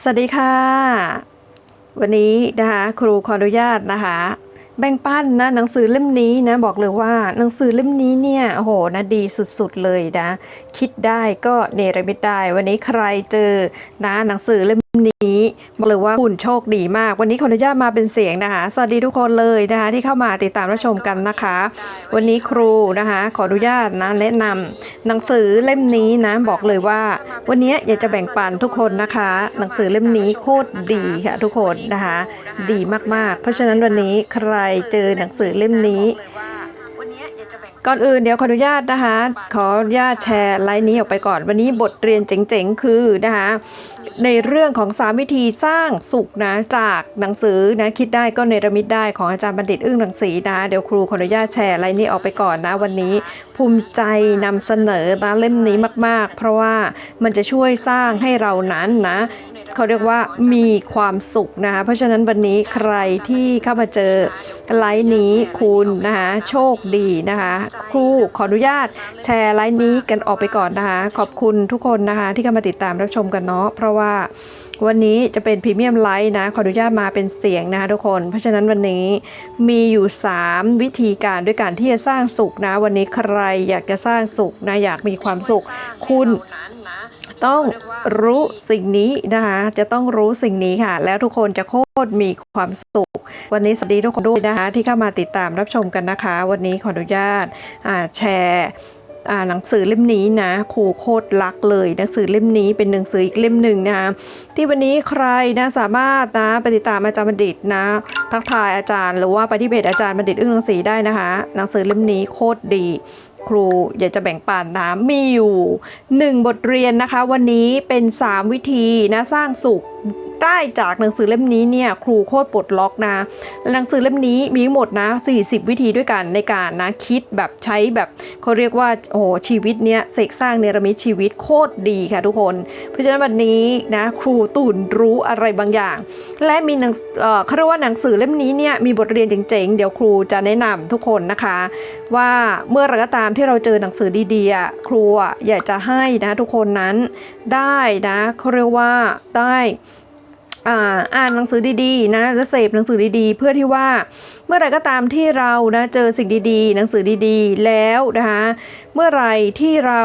สวัสดีค่ะ วันนี้นะคะครูขออนุญาตนะคะ แบ่งปันนะหนังสือเล่มนี้นะบอกเลยว่าหนังสือเล่มนี้เนี่ยโอ้โหนะดีสุดๆเลยนะ คิดได้ก็เนรมิตได้ วันนี้ใครเจอนะหนังสือเล่มนี้บอกเลยว่าคุณโชคดีมาก วันนี้ขออนุญาตมาเป็นเสียงนะคะ สวัสดีทุกคนเลยนะคะ ที่เข้ามาติดตามรับชมกันนะคะ วันนี้ครูนะคะ ขออนุญาตนะแนะนำหนังสือเล่มนี้นะบอกเลยว่า วันนี้อยากจะแบ่งปันทุกคนนะคะ หนังสือเล่มนี้โคตรดีค่ะทุกคนนะคะ ดีมากๆ เพราะฉะนั้นวันนี้ใครเจอหนังสือเล่มนี้ก่อนอื่นเดี๋ยวขออนุญาตนะคะ ขออนุญาตแชร์ไลน์นี้ออกไปก่อน วันนี้บทเรียนเจ๋งๆ คือนะคะในเรื่องของสามวิธีสร้างสุขนะจากหนังสือนะคิดได้ก็เนรมิตได้ของอาจารย์บัณฑิตอึ้งรังสีนะเดี๋ยวครูขออนุญาตแชร์ไลน์นี้ออกไปก่อนนะวันนี้ภูมิใจนำเสนอนะเล่มนี้มาก ๆ เพราะว่ามันจะช่วยสร้างให้เรานั้นนะเขาเรียกว่ามีความสุขนะคะเพราะฉะนั้นวันนี้ใครที่เข้ามาเจอไลน์นี้คุณนะคะโชคดีนะคะครูขออนุญาตแชร์ไลน์นี้กันออกไปก่อนนะคะ ขอบคุณทุกคนนะคะที่เข้ามาติดตามรับชมกันเนาะเพราะว่าวันนี้จะเป็นพรีเมียมไลฟ์นะขออนุญาตมาเป็นเสียงนะคะทุกคน เพราะฉะนั้นวันนี้มีอยู่ 3 วิธีการด้วยการที่จะสร้างสุขนะวันนี้ใครอยากจะสร้างสุขนะอยากมีความสุข คุณต้องรู้สิ่งนี้นะคะ จะต้องรู้สิ่งนี้ค่ะ แล้วทุกคนจะโคตรมีความสุข วันนี้สวัสดีทุกคนด้วยนะคะ ที่เข้ามาติดตามรับชมกันนะคะ วันนี้ขออนุญาตอ่าแชร์อ่าหนังสือเล่มนี้นะครูโคตรรักเลยหนังสือเล่มนี้เป็นหนังสืออีกเล่มหนึ่งนะคะที่วันนี้ใครนะสามารถนะไปติดตามอาจารย์บัณฑิตนะ ทักทายอาจารย์ หรือว่าไปที่เพจอาจารย์บัณฑิตอึ้งรังสีได้นะคะ หนังสือเล่มนี้โคตรดี ครูอยากจะแบ่งปันนะมีอยู่ 1 บทเรียนนะคะ วันนี้เป็น 3 วิธีนะสร้างสุข ได้จากหนังสือเล่มนี้เนี่ยครูโคตรปลดล็อกนะหนังสือเล่มนี้มีหมดนะ 40 วิธีด้วยกันในการนะคิดแบบใช้แบบเขาเรียกว่าโอ้โหชีวิตเนี้ยเสกสร้างเนรมิตชีวิตโคตรดีค่ะทุกคน เพราะฉะนั้นวันนี้นะครูตุ่นรู้อะไรบางอย่าง และมีหนังเอ่อเขาเรียกว่าหนังสือเล่มนี้เนี่ยมีบทเรียนเจ๋งๆ เดี๋ยวครูจะแนะนำทุกคนนะคะ ว่าเมื่อไรก็ตามที่เราเจอหนังสือดีๆครูอยากจะให้นะทุกคนนั้นได้นะเขาเรียกว่าได้ อ่านหนังสือดีๆ นะจะเสพหนังสือดีๆ เพื่อที่ว่าเมื่อไรก็ตามที่เรานะเจอสิ่งดีๆ หนังสือดีๆ แล้วนะคะเมื่อไรที่เรา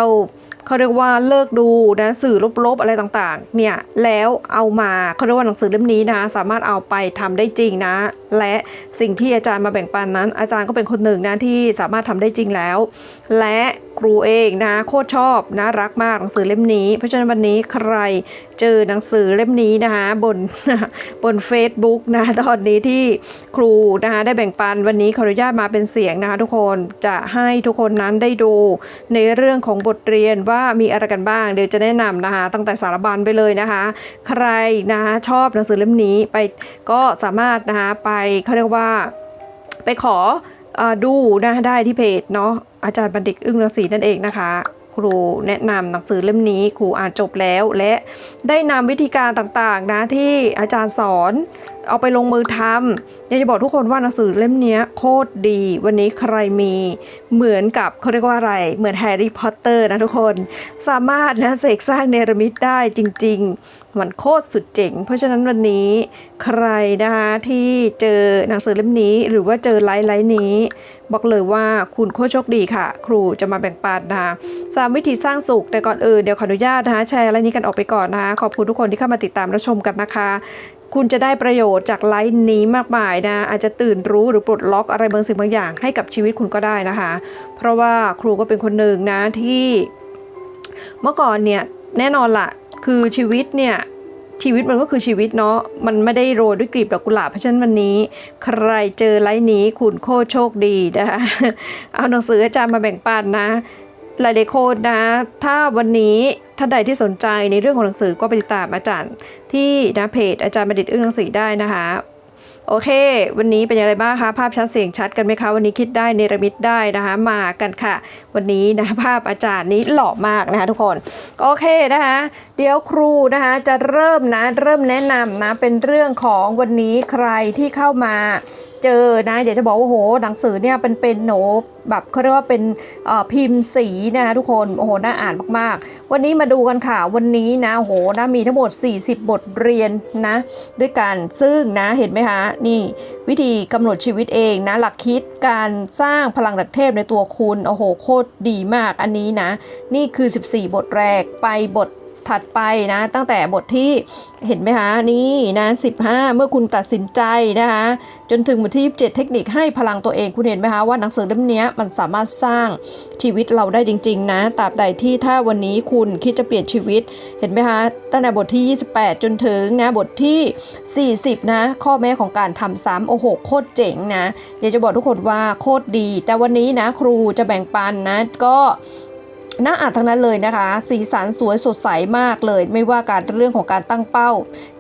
เขาเรียกว่าเลิกดูนะสื่อลบๆอะไรต่างๆเนี่ยแล้วเอามาเขาเรียกว่าหนังสือเล่มนี้นะสามารถเอาไปทำได้จริงนะ และสิ่งที่อาจารย์มาแบ่งปันนั้น อาจารย์ก็เป็นคนหนึ่งนะที่สามารถทำได้จริงแล้ว และ ครูเองนะโคตรชอบนะรักมากหนังสือเล่มนี้ เพราะฉะนั้นวันนี้ใครเจอหนังสือเล่มนี้นะคะบนบน Facebook นะตอนนี้ที่ครูนะคะได้แบ่งปันวันนี้ขออนุญาตมาเป็นเสียงนะคะทุกคนจะให้ทุกคนนั้นได้ดูในเรื่องของบทเรียนว่ามีอะไรกันบ้าง เดี๋ยวจะแนะนำนะคะตั้งแต่สารบัญไปเลยนะคะ ใครนะคะชอบหนังสือเล่มนี้ไปก็สามารถนะคะไปเขาเรียกว่าไปขอดูนะได้ที่เพจเนาะ อาจารย์บัณฑิตอึ้งรังสีนั่นเองนะคะ ครูแนะนำหนังสือเล่มนี้ครูอ่านจบแล้ว และได้นำวิธีการต่างๆนะที่อาจารย์สอน เอาไปลงมือทำอยากจะบอกทุกคนว่าหนังสือเล่มนี้โคตรดี วันนี้ใครมีเหมือนกับเขาเรียกว่าอะไร เหมือนแฮร์รี่พอตเตอร์นะทุกคน สามารถนะเสกสร้างเนรมิตได้จริง ๆ มันโคตรสุดเจ๋ง เพราะฉะนั้นวันนี้ใครนะคะที่เจอหนังสือเล่มนี้ หรือว่าเจอไลฟ์ไลฟ์นี้ บอกเลยว่าคุณโคตรโชคดีค่ะ ครูจะมาแบ่งปันนะคะสามวิธีสร้างสุขแต่ก่อนอื่นเดี๋ยวขออนุญาตนะคะแชร์ไลฟ์นี้กันออกไปก่อนนะคะขอบคุณทุกคนที่เข้ามาติดตามรับชมกันนะคะ คุณจะได้ประโยชน์จากไลฟ์นี้มากมายนะ อาจจะตื่นรู้หรือปลดล็อกอะไรบางสิ่งบางอย่างให้กับชีวิตคุณก็ได้นะคะ เพราะว่าครูก็เป็นคนหนึ่งนะที่เมื่อก่อนเนี่ยแน่นอนละคือชีวิตเนี่ยชีวิตมันก็คือชีวิตเนาะมันไม่ได้โรยด้วยกลีบดอกกุหลาบเพราะฉะนั้นวันนี้ ใครเจอไลฟ์นี้คุณโคโชคดีนะคะเอาหนังสืออาจารย์มาแบ่งปันนะ หลายๆคนนะ ถ้าวันนี้ท่านใดที่สนใจในเรื่องของหนังสือก็ไปติดตามอาจารย์ ที่นะเพจอาจารย์บัณฑิตอึ้งหนังสือได้นะคะ โอเค วันนี้เป็นอย่างไรบ้างคะ ภาพชัดเสียงชัดกันไหมคะ วันนี้คิดได้เนรมิตได้นะคะ มากันค่ะ วันนี้นะภาพอาจารย์นี้หล่อมากนะคะทุกคน โอเคนะคะ เดี๋ยวครูนะคะจะเริ่มนะ เริ่มแนะนำนะ เป็นเรื่องของวันนี้ใครที่เข้ามาเจอนะอยากจะบอกว่าโหหนังสือเนี่ยเป็นเป็นโหนแบบเขาเรียกว่าเป็นพิมพ์สีนะคะทุกคนโอ้โหน่าอ่านมากๆ วันนี้มาดูกันค่ะวันนี้นะโหนะมีทั้งหมด 40 บทเรียนนะด้วยกันซึ่งนะเห็นไหมคะนี่วิธีกำหนดชีวิตเองนะหลักคิดการสร้างพลังดักเทพในตัวคุณโอ้โหโคตรดีมากอันนี้นะ นี่คือ 14 บทแรกไปบท ถัดไปนะตั้งแต่บทที่เห็นไหมคะนี่นะ15 เมื่อคุณตัดสินใจนะคะจนถึงบทที่27เทคนิคให้พลังตัวเองคุณเห็นไหมคะว่าหนังสือเล่มนี้มันสามารถสร้างชีวิตเราได้จริง ๆ นะตราบใดที่ถ้าวันนี้คุณคิดจะเปลี่ยนชีวิตเห็นไหมคะตั้งแต่บทที่ 28 จนถึงนะบทที่ 40 นะข้อแม้ของการทำซ้ำโอ้โหโคตรเจ๋งนะอยากจะบอกทุกคนว่าโคตรดี แต่วันนี้นะครูจะแบ่งปันนะก็ น่าอ่านทั้งนั้นเลยนะคะ สีสันสวยสดใสมากเลย ไม่ว่าการเรื่องของการตั้งเป้า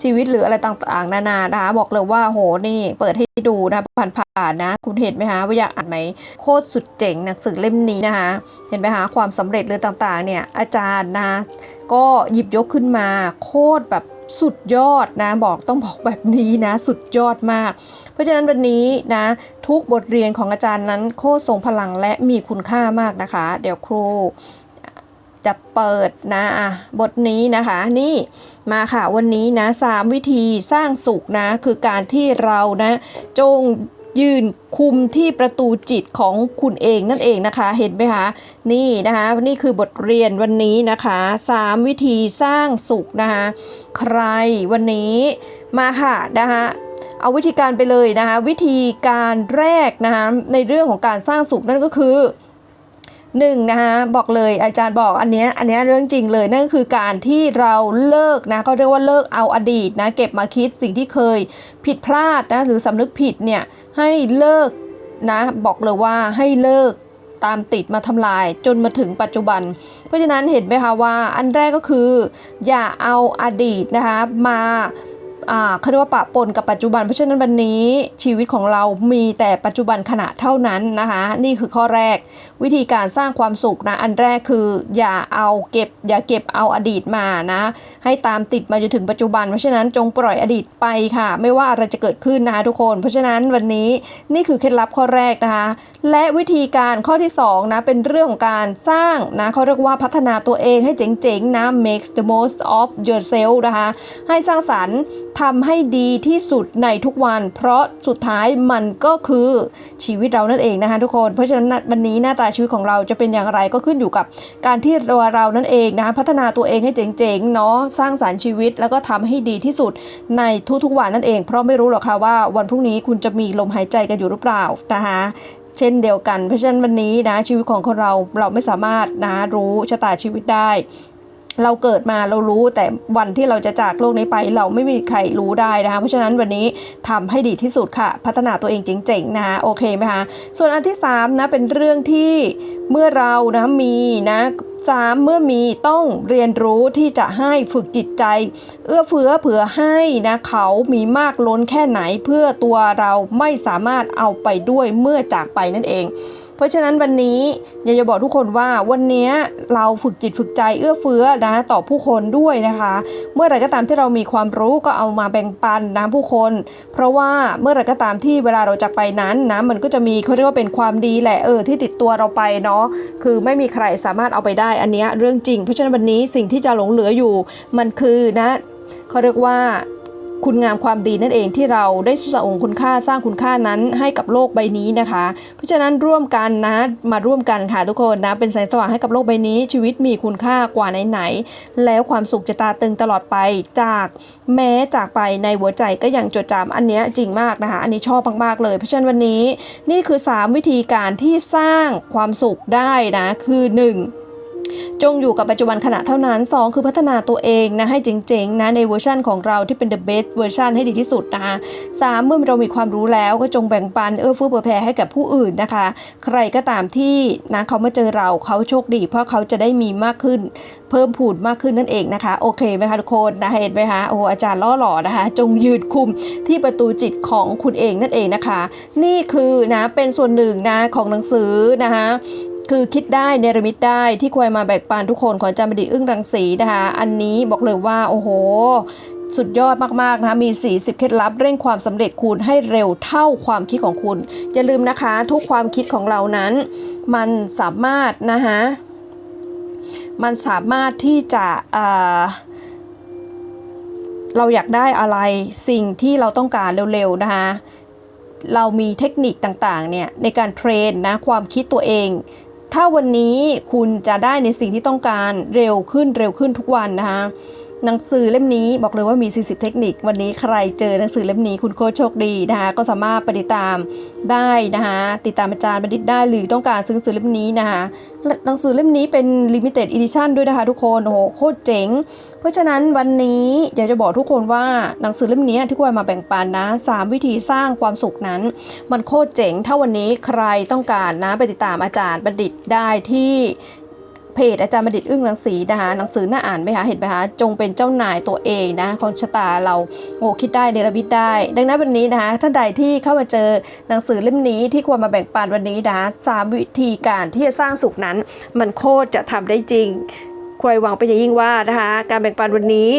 ชีวิตหรืออะไรต่างๆ นานานะคะ บอกเลยว่าโหนี่เปิดให้ดูนะผ่านๆนะ คุณเห็นไหมคะว่าอยากอ่านไหมโคตรสุดเจ๋งหนังสือเล่มนี้นะคะ เห็นไหมคะความสำเร็จหรือต่างๆ เนี่ยอาจารย์นะก็หยิบยกขึ้นมาโคตรแบบสุดยอดนะบอกต้องบอกแบบนี้นะ สุดยอดมาก เพราะฉะนั้นวันนี้นะ ทุกบทเรียนของอาจารย์นั้นโคตรทรงพลังและมีคุณค่ามากนะคะ เดี๋ยวครู จะเปิดนะอะบทนี้นะคะนี่มาค่ะวันนี้นะสามวิธีสร้างสุขนะคือการที่เรานะจงยืนคุมที่ประตูจิตของคุณเองนั่นเองนะคะ เห็นไหมคะนี่นะคะนี่คือบทเรียนวันนี้นะคะสามวิธีสร้างสุขนะคะใครวันนี้มาค่ะนะคะเอาวิธีการไปเลยนะคะ วิธีการแรกนะคะในเรื่องของการสร้างสุขนั่นก็คือ หนึ่งนะคะบอกเลยอาจารย์บอกอันเนี้ยอันเนี้ยเรื่องจริงเลยนั่นคือการที่เราเลิกนะเขาเรียกว่าเลิกเอาอดีตนะเก็บมาคิดสิ่งที่เคยผิดพลาดนะหรือสำนึกผิดเนี่ยให้เลิกนะบอกเลยว่าให้เลิกตามติดมาทำลายจนมาถึงปัจจุบัน เพราะฉะนั้นเห็นไหมคะว่าอันแรกก็คือ อย่าเอาอดีตนะคะมา เขาเรียกว่าปะปนกับปัจจุบัน เพราะฉะนั้นวันนี้ชีวิตของเรามีแต่ปัจจุบันขณะเท่านั้นนะคะ นี่คือข้อแรก วิธีการสร้างความสุขนะอันแรกคืออย่าเอาเก็บ อย่าเก็บเอาอดีตมานะให้ตามติดมาจนถึงปัจจุบัน เพราะฉะนั้นจงปล่อยอดีตไปค่ะ ไม่ว่าอะไรจะเกิดขึ้นนะคะทุกคน เพราะฉะนั้นวันนี้นี่คือเคล็ดลับข้อแรกนะคะ และวิธีการข้อที่สองนะเป็นเรื่องของการสร้างนะเขาเรียกว่าพัฒนาตัวเองให้เจ๋งๆนะ makes the most of yourself นะคะให้สร้างสรรค์ทำให้ดีที่สุดในทุกวัน เพราะสุดท้ายมันก็คือชีวิตเรานั่นเองนะคะทุกคน เพราะฉะนั้นวันนี้หน้าตาชีวิตของเราจะเป็นอย่างไรก็ขึ้นอยู่กับการที่เราเรานั่นเองนะคะพัฒนาตัวเองให้เจ๋งๆเนาะสร้างสรรค์ชีวิต แล้วก็ทำให้ดีที่สุดในทุกๆวันนั่นเอง เพราะไม่รู้หรอกค่ะว่าวันพรุ่งนี้คุณจะมีลมหายใจกันอยู่หรือเปล่านะคะเช่นเดียวกันเพราะฉะนั้นวันนี้นะชีวิตของคนเราเราไม่สามารถนะรู้ชะตาชีวิตได้ เราเกิดมาเรารู้แต่วันที่เราจะจากโลกนี้ไปเราไม่มีใครรู้ได้นะคะเพราะฉะนั้นวันนี้ทำให้ดีที่สุดค่ะ พัฒนาตัวเองเจ๋งๆนะคะโอเคไหมคะส่วนอันที่3นะเป็นเรื่องที่ เมื่อเรานะมีนะสามเมื่อมีต้องเรียนรู้ที่จะให้ฝึกจิตใจ เอื้อเฟื้อเผื่อให้นะเขามีมากล้นแค่ไหนเพื่อตัวเราไม่สามารถเอาไปด้วยเมื่อจากไปนั่นเอง เพราะฉะนั้นวันนี้อยากจะบอกทุกคนว่าวันนี้เราฝึกจิตฝึกใจเอื้อเฟื้อนะต่อผู้คนด้วยนะคะ เมื่อไรก็ตามที่เรามีความรู้ก็เอามาแบ่งปันนะผู้คน เพราะว่าเมื่อไรก็ตามที่เวลาเราจากไปนั้นนะมันก็จะมีเขาเรียกว่าเป็นความดีแหละเออที่ติดตัวเราไปเนาะคือไม่มีใครสามารถเอาไปได้อันนี้เรื่องจริง เพราะฉะนั้นวันนี้สิ่งที่จะหลงเหลืออยู่มันคือนะเขาเรียกว่า คุณงามความดีนั่นเองที่เราได้ส่งคุณค่าสร้างคุณค่านั้นให้กับโลกใบนี้นะคะ เพราะฉะนั้นร่วมกันนะมาร่วมกันค่ะทุกคนนะเป็นแสงสว่างให้กับโลกใบนี้ ชีวิตมีคุณค่ากว่าไหนๆแล้วความสุขจะตาตึงตลอดไปจากแม้จากไปในหัวใจก็ยังจดจำอันนี้จริงมากนะคะ อันนี้ชอบมากๆเลย เพราะฉะนั้นวันนี้นี่คือ 3 วิธีการที่สร้างความสุขได้นะคือ 1 จงอยู่กับปัจจุบันขณะเท่านั้น 2 คือพัฒนาตัวเองนะให้เจ๋งๆนะในเวอร์ชันของเราที่เป็น the best เวอร์ชันให้ดีที่สุดนะคะสามเมื่อเรามีความรู้แล้วก็จงแบ่งปันเอื้อเฟื้อเผื่อแผ่ให้กับผู้อื่นนะคะ ใครก็ตามที่นะเขามาเจอเราเขาโชคดี เพราะเขาจะได้มีมากขึ้น เพิ่มพูนมากขึ้นนั่นเองนะคะ โอเคไหมคะทุกคนนะเห็นไหมคะโอ้อาจารย์ล่อหล่อนะคะ จงยืนคุมที่ประตูจิตของคุณเองนั่นเองนะคะ นี่คือนะเป็นส่วนหนึ่งนะของหนังสือนะคะ คือคิดได้เนรมิตได้ที่ควรมาแบ่งปันทุกคนของอาจารย์บัณฑิตอึ้งรังสีนะคะอันนี้บอกเลยว่าโอ้โห สุดยอดมากๆนะคะมี 40 เคล็ดลับเร่งความสำเร็จคุณให้เร็วเท่าความคิดของคุณ อย่าลืมนะคะทุกความคิดของเรานั้น มันสามารถนะคะมันสามารถที่จะอ่าเราอยากได้อะไรสิ่งที่เราต้องการเร็วๆนะคะเรามีเทคนิคต่างๆเนี่ยในการเทรนนะความคิดตัวเอง ถ้าวันนี้คุณจะได้ในสิ่งที่ต้องการเร็วขึ้นเร็วขึ้นทุกวันนะคะ หนังสือเล่มนี้บอกเลยว่ามี 40 เทคนิค วันนี้ใครเจอหนังสือเล่มนี้คุณโคชโชคดีนะคะก็สามารถไปฏิดตามได้นะคะติดตามอาจารย์บัณฑิตได้หรือต้องการซื้อหนังสือเล่มนี้นะคะหนังสือเล่มนี้เป็น limited edition ด้วยนะคะทุกคนโอ้โหโคตรเจ๋ง เพราะฉะนั้นวันนี้อยากจะบอกทุกคนว่าหนังสือเล่มนี้ที่ควรมาแบ่งปันนะสามวิธีสร้างความสุขนั้น มันโคตรเจ๋งถ้าวันนี้ใครต้องการนะไปติดตามอาจารย์บัณฑิตได้ที่ เพจอาจารย์บัณฑิตอึ้งรังสีนะคะหนังสือน่าอ่านไหมคะเห็นไหมคะจงเป็นเจ้านายตัวเองนะของชะตาเราโอ้คิดได้เนรมิตได้ ดังนั้นวันนี้นะคะท่านใดที่เข้ามาเจอหนังสือเล่มนี้ที่ควรมาแบ่งปันวันนี้นะคะสามวิธีการที่จะสร้างสุขนั้น มันโคตรจะทำได้จริงควรหวังเป็นอย่างยิ่งว่านะคะการแบ่งปันวันนี้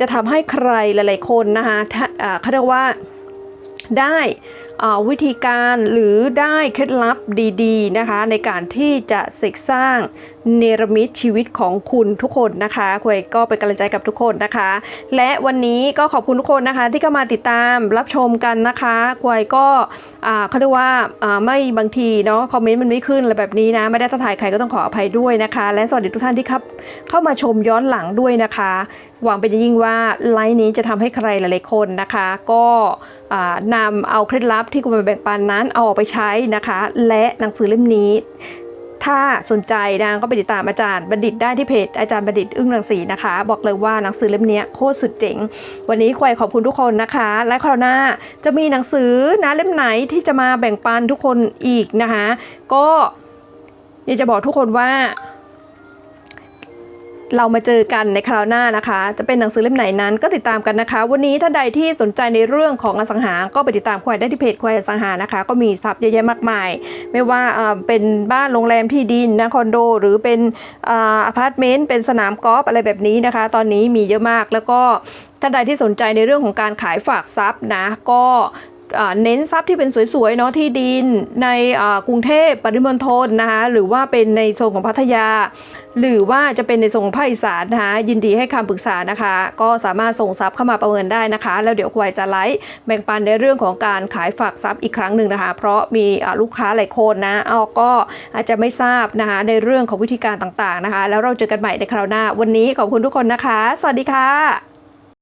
จะทำให้ใครหลาย ๆ คนนะคะถ้าอ่าเขาเรียกว่าได้ วิธีการหรือได้เคล็ดลับดีๆนะคะ ในการที่จะเสกสร้างเนรมิตชีวิตของคุณทุกคนนะคะควยก็เป็นกำลังใจกับทุกคนนะคะ และวันนี้ก็ขอบคุณทุกคนนะคะ ที่เข้ามาติดตามรับชมกันนะคะควยก็อ่าเขาเรียกว่าอ่าไม่บางทีเนาะคอมเมนต์มันไม่ขึ้นอะไรแบบนี้นะไม่ได้ทักทายใครก็ต้องขออภัยด้วยนะคะ และสวัสดีทุกท่านที่ครับเข้ามาชมย้อนหลังด้วยนะคะ หวังเป็นอย่างยิ่งว่าไลฟ์นี้จะทำให้ใครหลายๆคนนะคะ ก็ นำเอาเคล็ดลับที่คุณมาแบ่งปันนั้นเอาออกไปใช้นะคะ และหนังสือเล่มนี้ ถ้าสนใจนะก็ไปติดตามอาจารย์บัณฑิตได้ที่เพจอาจารย์บัณฑิตอึ้งรังสีนะคะ บอกเลยว่าหนังสือเล่มนี้โคตรสุดเจ๋ง วันนี้ควายขอบคุณทุกคนนะคะ และคราวหน้าจะมีหนังสือนะเล่มไหนที่จะมาแบ่งปันทุกคนอีกนะคะ ก็อยากจะบอกทุกคนว่า เรามาเจอกันในคราวหน้านะคะ จะเป็นหนังสือเล่มไหนนั้นก็ติดตามกันนะคะ วันนี้ท่านใดที่สนใจในเรื่องของอสังหา ก็ไปติดตามควายได้ที่เพจควายอสังหานะคะ ก็มีทรัพย์เยอะแยะมากมาย ไม่ว่าเอ่อเป็นบ้านโรงแรมที่ดินนะคอนโด หรือเป็นอพาร์ตเมนต์เป็นสนามกอล์ฟอะไรแบบนี้นะคะ ตอนนี้มีเยอะมากแล้วก็ท่านใดที่สนใจในเรื่องของการขายฝากทรัพย์นะก็ เน้นทรัพย์ที่เป็นสวยๆเนาะที่ดินในกรุงเทพปริมณฑลนะคะหรือว่าเป็นในโซนของพัทยา หรือว่าจะเป็นในส่วนของภาคอีสานนะคะยินดีให้คำปรึกษานะคะ ก็สามารถส่งทรัพย์เข้ามาประเมินได้นะคะ แล้วเดี๋ยวควายจะไลฟ์แบ่งปันในเรื่องของการขายฝากทรัพย์อีกครั้งหนึ่งนะคะ เพราะมีลูกค้าหลายคนนะเอาก็อาจจะไม่ทราบนะคะในเรื่องของวิธีการต่างๆนะคะ แล้วเราเจอกันใหม่ในคราวหน้า วันนี้ขอบคุณทุกคนนะคะ สวัสดีค่ะ